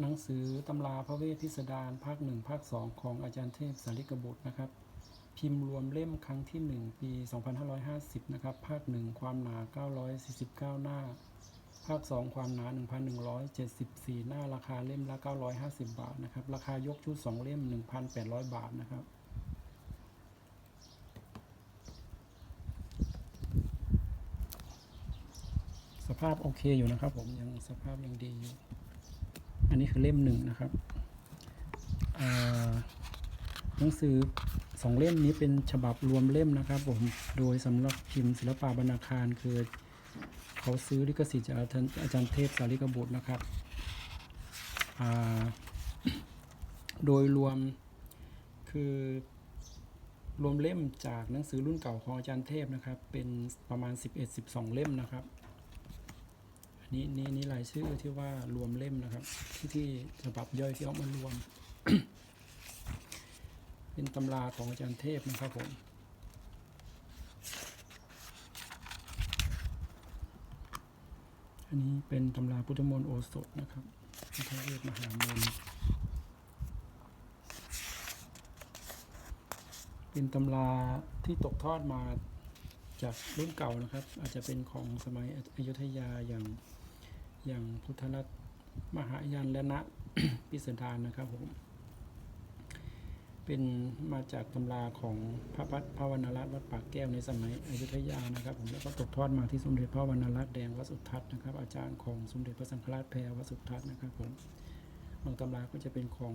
หนังสือตำราพระเวทพิสดารภาคหนึ่งภาคสองของอาจารย์เทพสาริกบุตรนะครับ พิมพ์รวมเล่มครั้งที่ 1 ปี 2550 นะครับ ภาค 1 ความหนา 949 หน้า ภาค 2 ความหนา 1,174 หน้าราคาเล่มละ 950 บาทนะครับ ราคายกชุด 2 เล่ม 1,800 บาทนะครับสภาพโอเคอยู่นะครับผมยังสภาพยังดีอยู่ อันนี้คือเล่มหนึ่งนะครับหนังสือสองเล่มนี้เป็นฉบับรวมเล่มนะครับผม โดยสำหรับพิมพ์ศิลปะบรรณาคารคือ เขาซื้อลิขสิทธิ์จากอาจารย์เทพสาริกบุตรนะครับ โดยรวมคือรวมเล่มจากหนังสือรุ่นเก่าของอาจารย์เทพนะครับ เป็นประมาณ 11-12 เล่มนะครับ นนี้นี่นี่รายชื่อที่ว่ารวมเล่มนะครับ ที่ที่ฉบับย่อยที่เอามารวม เป็นตำราของอาจารย์เทพนะครับผมอันนี้เป็นตำราพุทธมนต์โอสถนะครับพุทธเวทมหามนต์เป็นตำราที่ตกทอดมาจากรุ่นเก่านะครับ อาจจะเป็นของสมัยอยุธยาอย่าง อย่างพุทธรัตน์มหายานและนะพิสดารนะครับผม เป็นมาจากตำราของพระพัฒพระวรรณรัตน์วัดปากแก้วในสมัยอยุธยานะครับผมแล้วก็ตกทอดมาที่สมเด็จพระวรรณรัตน์แดงวัดสุทัศน์นะครับ อาจารย์ของสมเด็จพระสังฆราชแพรวัดสุทัศน์นะครับผมบางตำราก็จะเป็นของ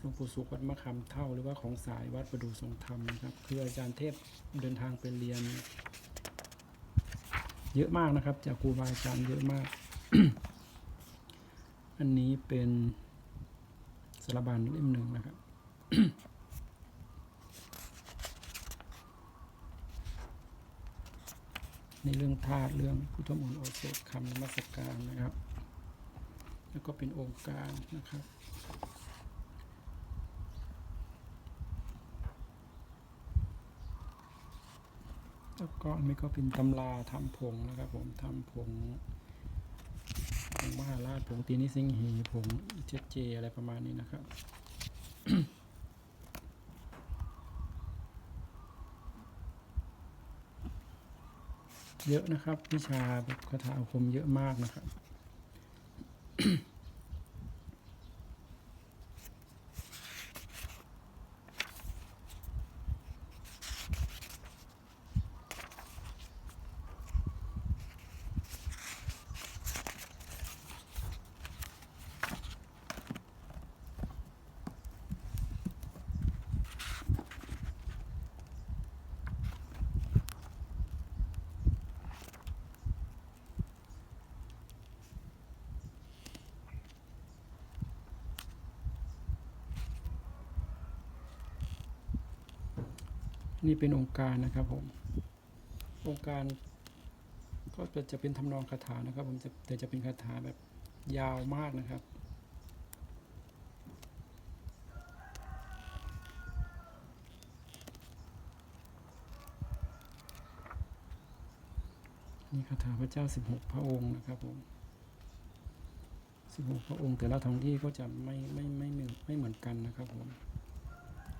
หลวงปู่สุขวัดมะขามเท่าหรือว่าของสายวัดประดูทรงธรรมนะครับ คืออาจารย์เทพเดินทางไปเรียน เยอะมากนะครับ จากครูบาอาจารย์เยอะมาก อันนี้เป็นสารบัญเล่มหนึ่งนะครับ ในเรื่องธาตุเรื่องพุทธมนต์โอสถคำนมัสการนะครับ แล้วก็เป็นองค์การนะครับแล้วก็อันนี้ก็เป็นตำราทำผงนะครับผมทำผงผง มหาราชผงตีนิสิงหีผงเจเจอะไรประมาณนี้นะครับเยอะนะครับวิชาแบบคาถาอาคมเยอะมากนะครับ นี่เป็นองค์การนะครับผม องค์การก็จะเป็นทำนองคาถานะครับ ผมแต่จะเป็นคาถาแบบยาวมากนะครับ นี่คาถาพระเจ้า 16 พระองค์นะครับผม16 พระองค์แต่ละท้องที่ก็จะไม่ไม่ไม่ไม่เหมือนกันนะครับผม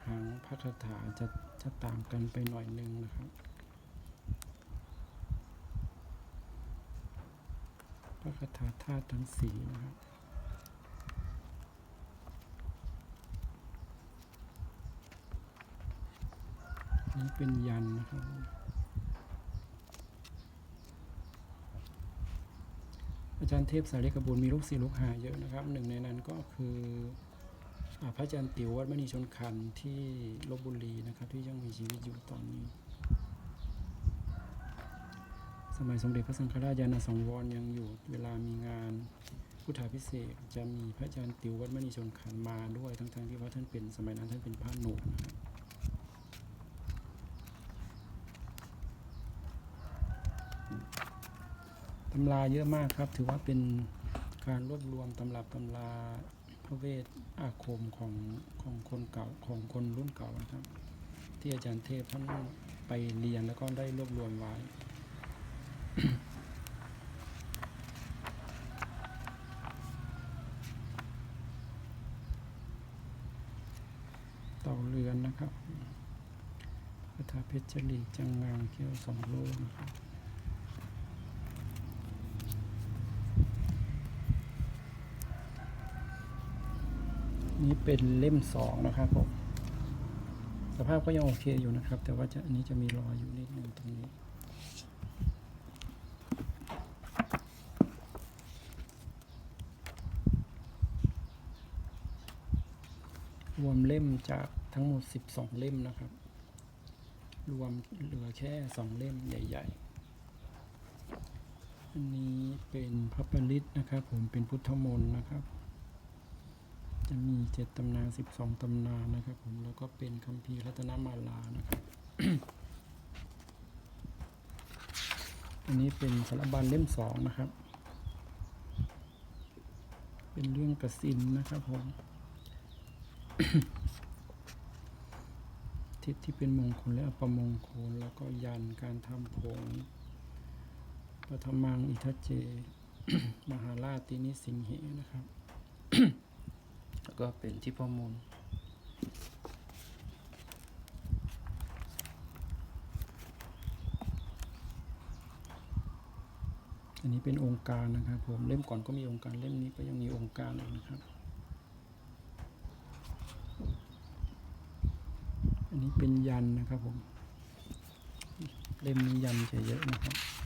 หางพระคาถาจะจะต่างกันไปหน่อยนึงนะครับพระคาถาธาตุทั้งสีนะครับนี่เป็นยันนะครับอาจารย์เทพสารีกบุญมีลูกศิษย์ลูกหาเยอะนะครับ หนึ่งในนั้นก็คือ พระอาจารย์ติ๋ววัดมณีชนคันที่ลบบุรีนะครับ ที่ยังมีชีวิตอยู่ตอนนี้ สมัยสมเด็จพระสังฆราชยานสังวรยังอยู่เวลามีงานพุทธาพิเศษจะมีพระอาจารย์ติ๋ววัดมณีชนคันมาด้วยทั้งๆที่ว่าท่านเป็นสมัยนั้นท่านเป็นพระหนุ่มนะครับตำราเยอะมากครับ ถือว่าเป็นการรวบรวมตำรับตำรา ระเวทอาคมของของคนเก่าของคนรุ่นเก่านะครับ ที่อาจารย์เทพท่านไปเรียนแล้วก็ได้รวบรวมไว้ต่อเรือนนะครับพระธาเพชรลีจังงางเกี่ยวสองโลนะครับ เป็นเล่มสองนะครับผมสภาพก็ยังโอเคอยู่นะครับ แต่ว่าจะอันนี้จะมีรอยอยู่นิดนึงตรงนี้รวมเล่มจากทั้งหมด 12 เล่มนะครับ รวมเหลือแค่ 2 เล่มใหญ่ ๆ อันนี้เป็นพระปริตนะครับ ผมเป็นพุทธมนต์นะครับ จะมีเจ็ดตำนานสิบสองตำนานนะครับผมแล้วก็เป็นคัมภีร์รัตนมาลานะครับอันนี้เป็นสารบัญเล่มสองนะครับ เป็นเรื่องกระสินนะครับผมทิศที่เป็นมงคลและอัปมงคล แล้วก็ยันการทำผงปฐมังอิทัเจ มหาราชตินิสิงเหนะครับ แล้วก็เป็นที่พมูลอันนี้เป็นองค์การนะครับผมเล่มก่อนก็มีองค์การเล่มนี้ก็ยังมีองค์การอยู่นะครับ อันนี้เป็นยันนะครับผมเล่มนี้ยันจะเยอะนะครับ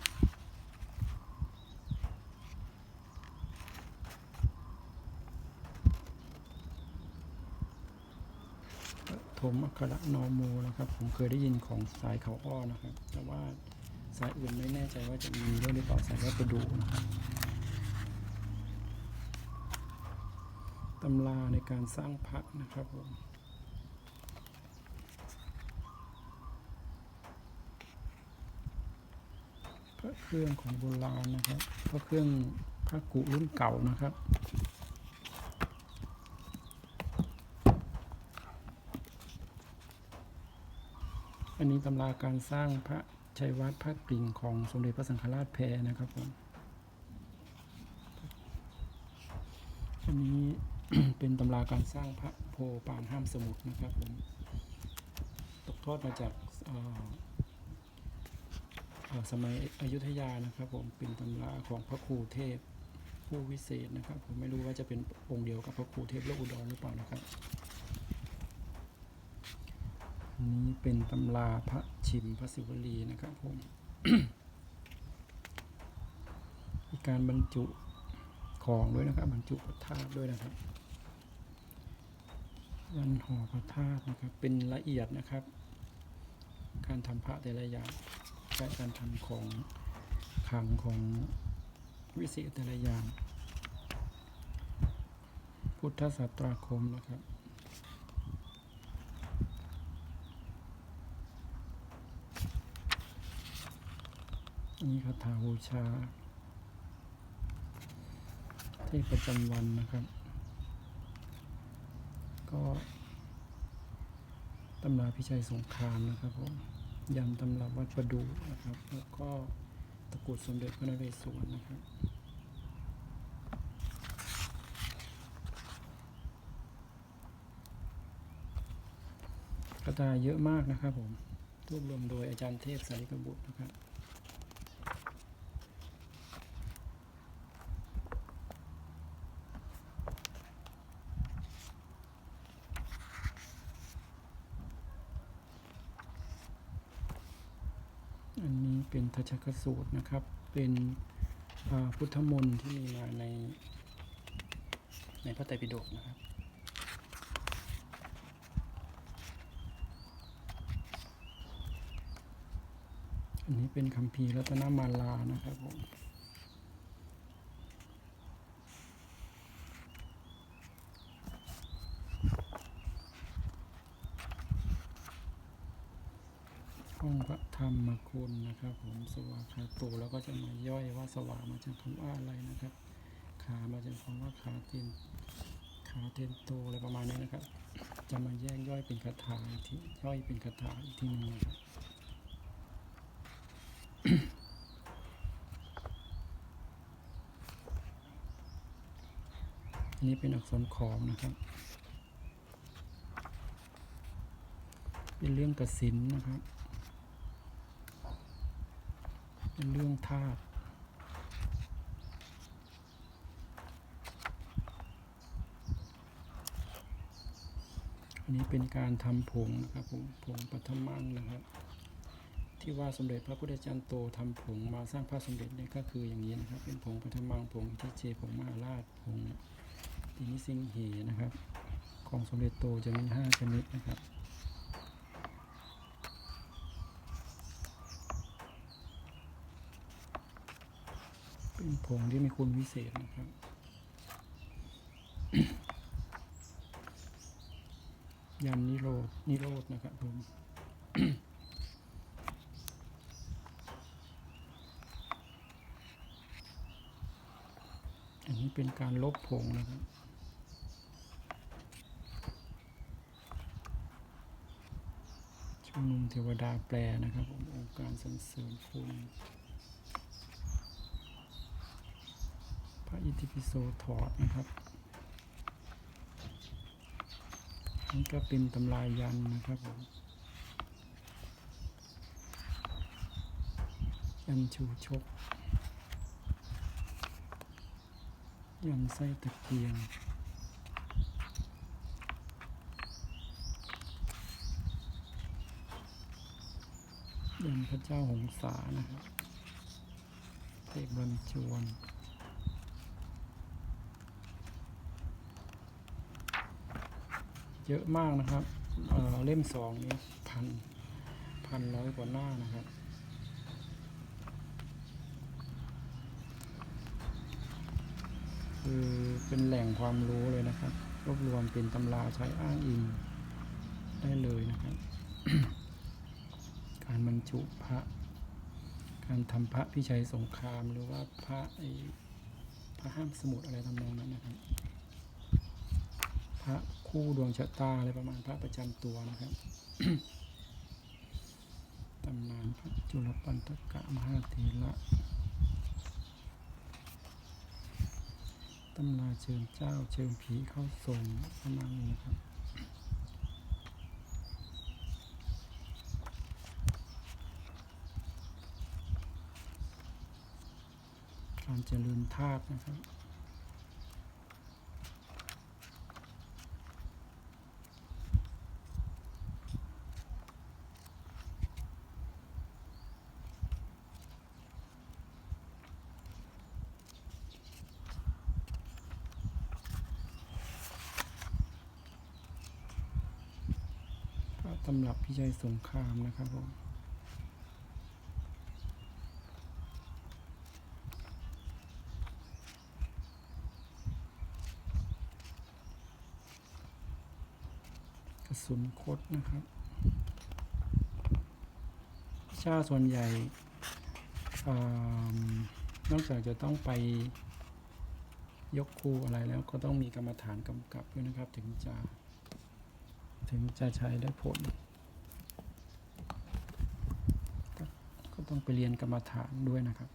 มอัคระนอโมนะครับ ผมเคยได้ยินของสายเขาอ้อนะครับ แต่ว่าสายอื่นไม่แน่ใจว่าจะมีด้วยหรือเปล่าสายวัดประดูนะครับตำราในการสร้างพระนะครับผมพระเครื่องของโบราณนะครับ พระเครื่องพระกุรุ่นเก่านะครับ อันนี้ตำราการสร้างพระชัยวัดพระกริ่งของสมเด็จพระสังฆราชแพรนะครับผม อันนี้เป็นตำราการสร้างพระโพปานห้ามสมุทรนะครับผม ตกทอดมาจากสมัยอยุธยานะครับผม เป็นตำราของพระครูเทพผู้วิเศษนะครับ ผมไม่รู้ว่าจะเป็นองค์เดียวกับพระครูเทพโลกอุดรหรือเปล่านะครับ อันนี้เป็นตำราพระชิมพระศิวลีนะครับผมมีการบรรจุของด้วยนะครับ บรรจุพระธาตุด้วยนะครับยันห่อพระธาตุนะครับ เป็นละเอียดนะครับ การทำพระแต่ละอย่างและการทำของขังของวิเศษแต่ละอย่าง พุทธศาสตราคมนะครับ นี่คาถาบูชา เทพประจำวันนะครับ ก็ตำราพิชัยสงครามนะครับผมยันตำราวัดประดูนะครับ แล้วก็ตะกุดสมเด็จพระนเรศวรนะครับกระดาษเยอะมากนะครับผมรวบรวมโดยอาจารย์เทพสาริกบุตรนะครับ อันนี้ เป็นทัชกสูตรนะครับ เป็นพุทธมนต์ที่มีมาใน ในพระไตรปิฎกนะครับอันนี้เป็นคำพีร์รัตนมาลานะครับผม ห้องพ รรมคุณนะครับผมสวาคาโตแล้วก็จะมาย่อยว่าสวามาจากคำว่าอะไรนะครับ ขามาจากคำว่าขาเตียนขาเตียนโตอะไรประมาณนี้นะครับ จะมาแยกย่อยเป็นคาถาอีกทีย่อยเป็นคาถาอีกทีหนึ่งนะครับอันนี้เป็นอักษรขอมนะครับ เป็นเรื่องกระสินนะครับ เป็นเรื่องธาตุอันนี้เป็นการทำผงนะครับผมผงปัทมังนะครับ ที่ว่าสมเด็จพระพุทธจารย์โตทำผงมาสร้างพระสมเด็จเนี่ยก็คืออย่างนี้นะครับ เป็นผงปัทมังผงที่เจผงมาราชผงปีนิสิงเหนะครับ ของสมเด็จโตจะมีห้าชนิดนะครับ เป็นผงที่มีคุณวิเศษนะครับยันนิโรธนิโรธนะครับผมอันนี้เป็นการลบผงนะครับ ชุมนุมเทวดาแปลนะครับผมองค์การสรรเสริญคุณ ระอิติปิโสถอดนะครับนี่ก็เป็นตำรายันนะครับผมยันชูชก ยันไส้ตะเกียงยันพระเจ้าหงสานะครับเทพบรรจวน เยอะมากนะครับเเล่มสองนี้พันพันร้อยกว่าหน้านะครับคือเป็นแหล่งความรู้เลยนะครับ รวบรวมเป็นตำราใช้อ้างอิงได้เลยนะครับ การบรรจุพระ การทำพระพิชัยสงครามหรือว่าพระไอพระห้ามสมุดอะไรทำนองนั้นนะครับ พระ คู่ดวงชะตาอะไรประมาณพระประจำตัวนะครับตำนานพระจุลปันตกะมหาเถระตำนาเชิญเจ้าเชิญผีเข้าทรงประมาณนี้นะครับการเจริญธาตุนะครับ ตำรับพิชัยสงครามนะครับผมกระสุนคดนะครับชาส่วนใหญ่นอกจากจะต้องไปยกครูอะไรแล้วก็ต้องมีกรรมฐานกำกับด้วยนะครับถึงจะ ถึงจะใช้ได้ผล ก็ต้องไปเรียนกรรมฐานด้วยนะครับ